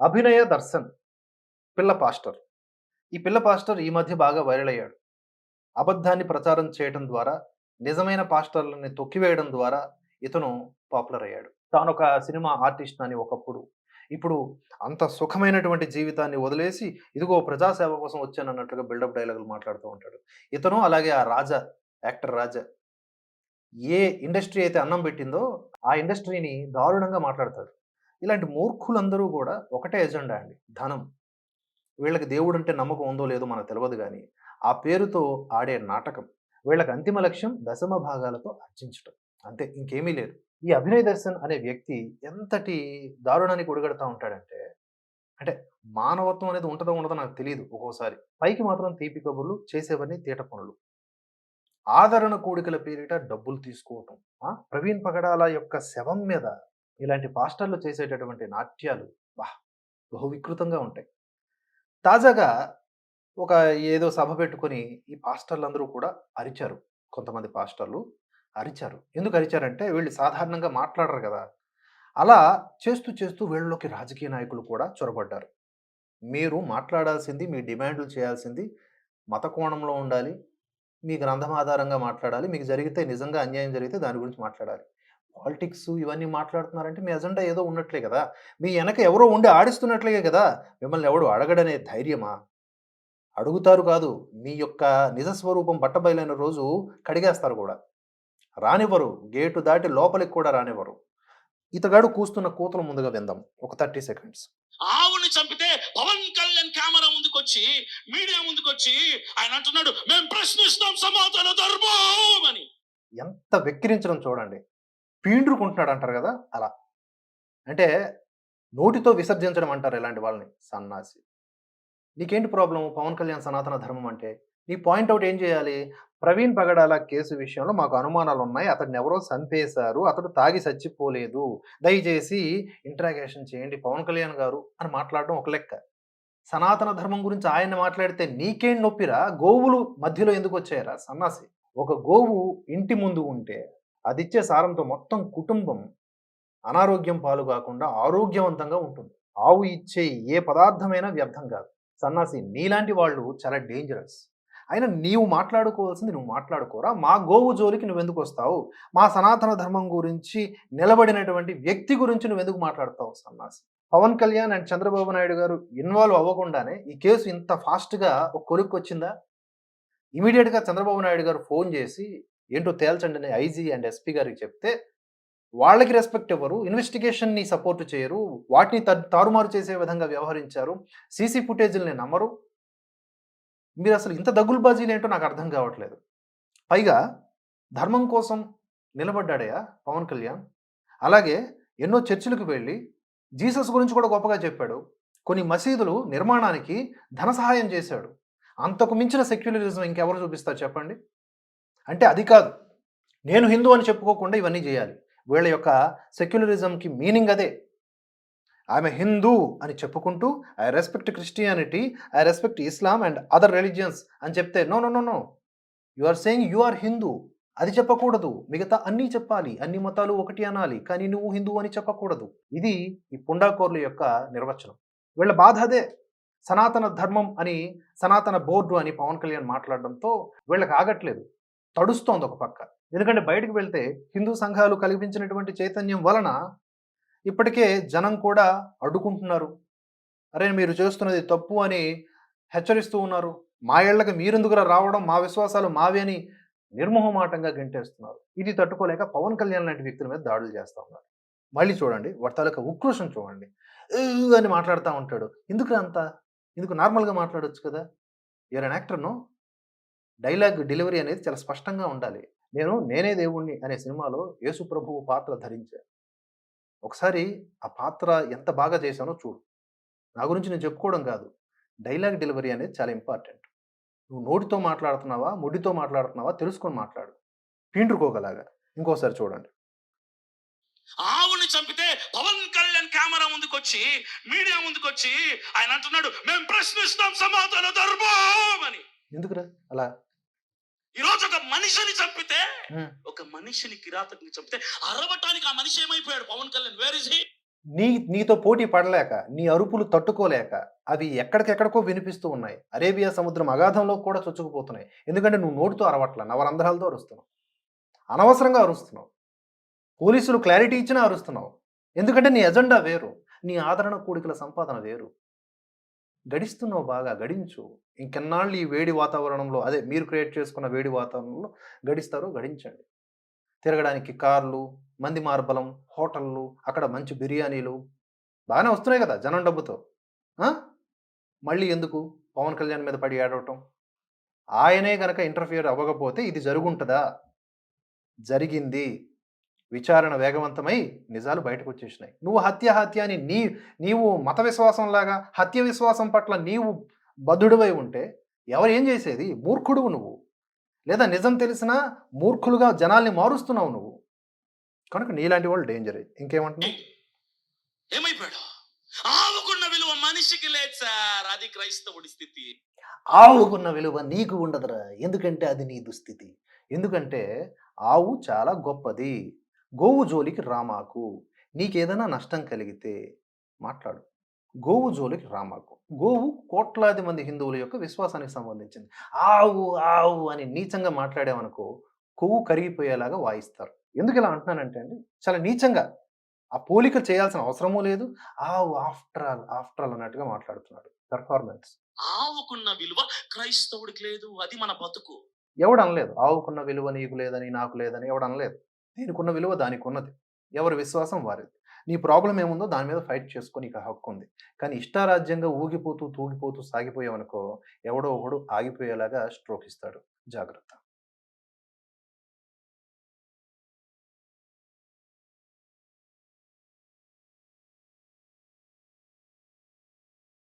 అభినయ దర్శన్ పిల్ల పాస్టర్. ఈ పిల్ల పాస్టర్ ఈ మధ్య బాగా వైరల్ అయ్యాడు. అబద్ధాన్ని ప్రచారం చేయడం ద్వారా నిజమైన పాస్టర్లని తొక్కివేయడం ద్వారా ఇతను పాపులర్ అయ్యాడు. తాను ఒక సినిమా ఆర్టిస్ట్ అని ఒకప్పుడు. ఇప్పుడు అంత సుఖమైనటువంటి జీవితాన్ని వదిలేసి ఇదిగో ప్రజాసేవ కోసం వచ్చాను అన్నట్లుగా బిల్డప్ డైలాగులు మాట్లాడుతూ ఉంటాడు. ఇతను అలాగే ఆ రాజా యాక్టర్ రాజా. ఏ ఇండస్ట్రీ అయితే అన్నం పెట్టిందో ఆ ఇండస్ట్రీని దారుణంగా మాట్లాడతాడు. ఇలాంటి మూర్ఖులందరూ కూడా ఒకటే ఎజెండా అండి. ధనం. వీళ్ళకి దేవుడు అంటే నమ్మకం ఉందో లేదో మనకు తెలియదు కానీ ఆ పేరుతో ఆడే నాటకం. వీళ్ళకి అంతిమ లక్ష్యం దశమ భాగాలతో అర్చించటం అంతే ఇంకేమీ లేదు. ఈ అభినయ్ దర్శన్ అనే వ్యక్తి ఎంతటి దారుణానికి ఒడిగడతా ఉంటాడంటే అంటే మానవత్వం అనేది ఉంటుందో ఉండదో నాకు తెలియదు ఒక్కోసారి. పైకి మాత్రం తీపి కబుర్లు చేసేవన్నీ తీట పనులు. ఆదరణ కోడికల పేరిట డబ్బులు తీసుకోవటం. ఆ? ప్రవీణ్ పగడాల యొక్క శవం మీద ఇలాంటి పాస్టర్లు చేసేటటువంటి నాట్యాలు బా బహువికృతంగా ఉంటాయి. తాజాగా ఒక ఏదో సభ పెట్టుకొని ఈ పాస్టర్లందరూ కూడా అరిచారు. కొంతమంది పాస్టర్లు అరిచారు. ఎందుకు అరిచారంటే వీళ్ళు సాధారణంగా మాట్లాడరు కదా! అలా చేస్తూ చేస్తూ వీళ్ళలోకి రాజకీయ నాయకులు కూడా చొరబడ్డారు. మీరు మాట్లాడాల్సింది మీ డిమాండ్లు చేయాల్సింది మత కోణంలో ఉండాలి. మీ గ్రంథం ఆధారంగా మాట్లాడాలి. మీకు జరిగితే నిజంగా అన్యాయం జరిగితే దాని గురించి మాట్లాడాలి. పాలిటిక్స్ ఇవన్నీ మాట్లాడుతున్నారంటే మీ అజెండా ఏదో ఉన్నట్లే కదా. మీ వెనక ఎవరో ఉండి ఆడిస్తున్నట్లే కదా. మిమ్మల్ని ఎవడు అడగడనే ధైర్యమా? అడుగుతారు కాదు. మీ యొక్క నిజస్వరూపం బట్టబయలైన రోజు కడిగేస్తారు కూడా. రానివ్వరు. గేటు దాటి లోపలికి కూడా రానివ్వరు. ఇతగాడు కూస్తున్న కూతలు ముందుగా విందాం. ఒక థర్టీ సెకండ్స్. ఆవుని చంపితే పవన్ కళ్యాణ్ కెమెరా ముందుకొచ్చి మీడియా ముందుకొచ్చి ఆయన అంటున్నాడు మేము ప్రశ్నిస్తాం సమాధాన ధర్మం అని. ఎంత వెక్కిరించడం చూడండి. పీండ్రుకుంటున్నాడు అంటారు కదా అలా. అంటే నోటితో విసర్జించడం అంటారు ఇలాంటి వాళ్ళని సన్నాసి. నీకేంటి ప్రాబ్లం పవన్ కళ్యాణ్ సనాతన ధర్మం అంటే నీ పాయింట్ అవుట్ ఏం చేయాలి? ప్రవీణ్ పగడాల కేసు విషయంలో మాకు అనుమానాలు ఉన్నాయి అతడిని ఎవరో చంపేశారు. అతడు తాగి చచ్చిపోలేదు. దయచేసి ఇంట్రాగేషన్ చేయండి పవన్ కళ్యాణ్ గారు అని మాట్లాడడం ఒక లెక్క. సనాతన ధర్మం గురించి ఆయన మాట్లాడితే నీకేం నొప్పిరా? గోవులు మధ్యలో ఎందుకు వచ్చాయరా? సన్నాసి. ఒక గోవు ఇంటి ముందు ఉంటే అది ఇచ్చే సారంతో మొత్తం కుటుంబం అనారోగ్యం పాలు కాకుండా ఆరోగ్యవంతంగా ఉంటుంది. ఆవు ఇచ్చే ఏ పదార్థమైనా వ్యర్థం కాదు. సన్నాసి నీలాంటి వాళ్ళు చాలా డేంజరస్ అయినా నీవు మాట్లాడుకోవాల్సింది నువ్వు మాట్లాడుకోరా. మా గోవు జోలికి నువ్వు ఎందుకు వస్తావు మా సనాతన ధర్మం గురించి నిలబడినటువంటి వ్యక్తి గురించి నువ్వు ఎందుకు మాట్లాడతావు సన్నాసి? పవన్ కళ్యాణ్ అండ్ చంద్రబాబు నాయుడు గారు ఇన్వాల్వ్ అవ్వకుండానే ఈ కేసు ఇంత ఫాస్ట్గా ఒక కొలుక్కి వచ్చిందా ఇమీడియట్గా చంద్రబాబు నాయుడు గారు ఫోన్ చేసి ఏంటో తేల్చండి అని ఐజీ అండ్ ఎస్పీ గారికి చెప్తే వాళ్ళకి రెస్పెక్ట్ ఇవ్వరు ఇన్వెస్టిగేషన్ని సపోర్ట్ చేయరు వాటిని త- తారుమారు చేసే విధంగా వ్యవహరించారు సీసీ ఫుటేజీలని నమ్మరు. మీరు అసలు ఇంత దగ్గులబాజీలు ఏంటో నాకు అర్థం కావట్లేదు. పైగా ధర్మం కోసం నిలబడ్డాడయా పవన్ కళ్యాణ్? అలాగే ఎన్నో చర్చిలకు వెళ్ళి జీసస్ గురించి కూడా గొప్పగా చెప్పాడు. కొన్ని మసీదులు నిర్మాణానికి ధన సహాయం చేశాడు. అంతకు మించిన సెక్యులరిజం ఇంకెవరు చూపిస్తారు చెప్పండి? అంటే అది కాదు. నేను హిందూ అని చెప్పుకోకుండా ఇవన్నీ చేయాలి. వీళ్ళ యొక్క సెక్యులరిజంకి మీనింగ్ అదే. ఆమె హిందూ అని చెప్పుకుంటూ I respect Christianity I respect Islam and other religions అని చెప్తే no no no no. You are saying you are Hindu. అది చెప్పకూడదు. మిగతా అన్నీ చెప్పాలి. అన్ని మతాలు ఒకటి అనాలి. కానీ నువ్వు హిందూ అని చెప్పకూడదు. ఇది ఈ పుండాకోర్ల యొక్క నిర్వచనం. వీళ్ళ బాధ అదే. సనాతన ధర్మం అని సనాతన బోర్డు అని పవన్ కళ్యాణ్ మాట్లాడడంతో వీళ్ళకి ఆగట్లేదు. తడుస్తోంది ఒక పక్క. ఎందుకంటే బయటకు వెళ్తే హిందూ సంఘాలు కల్పించినటువంటి చైతన్యం వలన ఇప్పటికే జనం కూడా అడ్డుకుంటున్నారు. అరే మీరు చేస్తున్నది తప్పు అని హెచ్చరిస్తూ ఉన్నారు. మా ఇళ్ళకు మీరెందుకురా రావడం? మా విశ్వాసాలు మావి అని నిర్మోహమాటంగా గెంటేస్తున్నారు. ఇది తట్టుకోలేక పవన్ కళ్యాణ్ లాంటి వ్యక్తుల మీద దాడులు చేస్తూ ఉన్నారు. మళ్ళీ చూడండి వర్తాలకు ఉక్రోషం చూడండి. అని మాట్లాడుతూ ఉంటాడు. ఎందుకు అంత? ఎందుకు నార్మల్గా మాట్లాడొచ్చు కదా? యూర్ అన్ యాక్టర్ను డైలాగ్ డెలివరీ అనేది చాలా స్పష్టంగా ఉండాలి. నేను నేనే దేవుణ్ణి అనే సినిమాలో యేసు ప్రభువు పాత్ర ధరించా ఒకసారి ఆ పాత్ర ఎంత బాగా చేశానో చూడు. నా గురించి నేను చెప్పుకోవడం కాదు. డైలాగ్ డెలివరీ అనేది చాలా ఇంపార్టెంట్. నువ్వు నోటితో మాట్లాడుతున్నావా ముడితో మాట్లాడుతున్నావా తెలుసుకొని మాట్లాడు. పీండ్రుకోగలాగా. ఇంకోసారి చూడండి. ఆవుని చంపితే పవన్ కళ్యాణ్ కెమెరా ముందుకొచ్చి మీడియా ముందుకొచ్చి ఆయన అంటున్నాడు మేము ప్రశ్నిస్తాం సమాధాన ధర్మం అని. ఎందుకురా? అలా మనిషిని చంపితే. ఒక మనిషిని కిరాతకుని చంపితే అరవటానికి ఆ మనిషి ఏమైపోయాడు? Pawan Kalyan where is he నీ నీతో పోటీ పడలేక నీ అరుపులు తట్టుకోలేక అవి ఎక్కడికెక్కడికో వినిపిస్తూ ఉన్నాయి. అరేబియా సముద్రం అగాధంలో కూడా చొచ్చుకుపోతున్నాయి. ఎందుకంటే నువ్వు నోటితో అరవట్ల నవరంధ్రాలతో అరుస్తున్నావు. అనవసరంగా అరుస్తున్నావు. పోలీసులు క్లారిటీ ఇచ్చినా అరుస్తున్నావు. ఎందుకంటే నీ ఎజెండా వేరు. నీ ఆదరణ కూడికల సంపాదన వేరు. గడిస్తున్నావు బాగా గడించు. ఇంకెన్నాళ్ళు ఈ వేడి వాతావరణంలో అదే మీరు క్రియేట్ చేసుకున్న వేడి వాతావరణంలో గడిస్తారో గడించండి. తిరగడానికి కార్లు మంది మార్బలం హోటళ్ళు అక్కడ మంచి బిర్యానీలు బాగానే వస్తున్నాయి కదా జనం డబ్బుతో. మళ్ళీ ఎందుకు? పవన్ కళ్యాణ్ మీద పడి ఏడవటం. ఆయనే గనక ఇంటర్ఫియర్ అవ్వకపోతే ఇది జరుగుంటుందా? జరిగింది. విచారణ వేగవంతమై నిజాలు బయటకు వచ్చేసినాయి నువ్వు హత్య హత్య అని నీ నీవు మత విశ్వాసంలాగా హత్య విశ్వాసం పట్ల నీవు బద్ధుడివై ఉంటే ఎవరు ఏం చేసేది? మూర్ఖుడువు నువ్వు. లేదా నిజం తెలిసినా మూర్ఖులుగా జనాల్ని మారుస్తున్నావు నువ్వు. కనుక నీలాంటి వాళ్ళు డేంజర్. ఇంకేమంటున్నావు? ఏమైపోయాడు? ఆవుకున్న విలువ మనిషికి లేదు సార్. అది క్రైస్తవుడి స్థితి. ఆవుకున్న విలువ నీకు ఉండదురా. ఎందుకంటే అది నీ దుస్థితి. ఎందుకంటే ఆవు చాలా గొప్పది. గోవు జోలికి రామాకు నీకేదైనా నష్టం కలిగితే మాట్లాడు. గోవు జోలికి రామాకు గోవు కోట్లాది మంది హిందువుల యొక్క విశ్వాసానికి సంబంధించింది. ఆవు ఆవు అని నీచంగా మాట్లాడామనుకో కొవ్వు కరిగిపోయేలాగా వాయిస్తారు. ఎందుకు ఇలా అంటున్నానంటే అండి చాలా నీచంగా. ఆ పోలిక చేయాల్సిన అవసరమూ లేదు. ఆవు ఆఫ్టర్ ఆల్ ఆఫ్టర్ ఆల్ అన్నట్టుగా మాట్లాడుతున్నాడు. పెర్ఫార్మెన్స్. ఆవుకున్న విలువ క్రైస్తవుడికి లేదు. అది మన బతుకు. ఎవడు అనలేదు ఆవుకున్న విలువ నీకు లేదని నాకు లేదని ఎవడు అనలేదు దీనికున్న విలువ దానికి ఉన్నది ఎవరి విశ్వాసం వారిది. నీ ప్రాబ్లం ఏముందో దాని మీద ఫైట్ చేసుకో నీకు హక్కు ఉంది కానీ ఇష్టారాజ్యంగా ఊగిపోతూ తూగిపోతూ సాగిపోయావనుకో ఎవడో ఒకడు ఆగిపోయేలాగా స్ట్రోక్ ఇస్తాడు. జాగ్రత్త.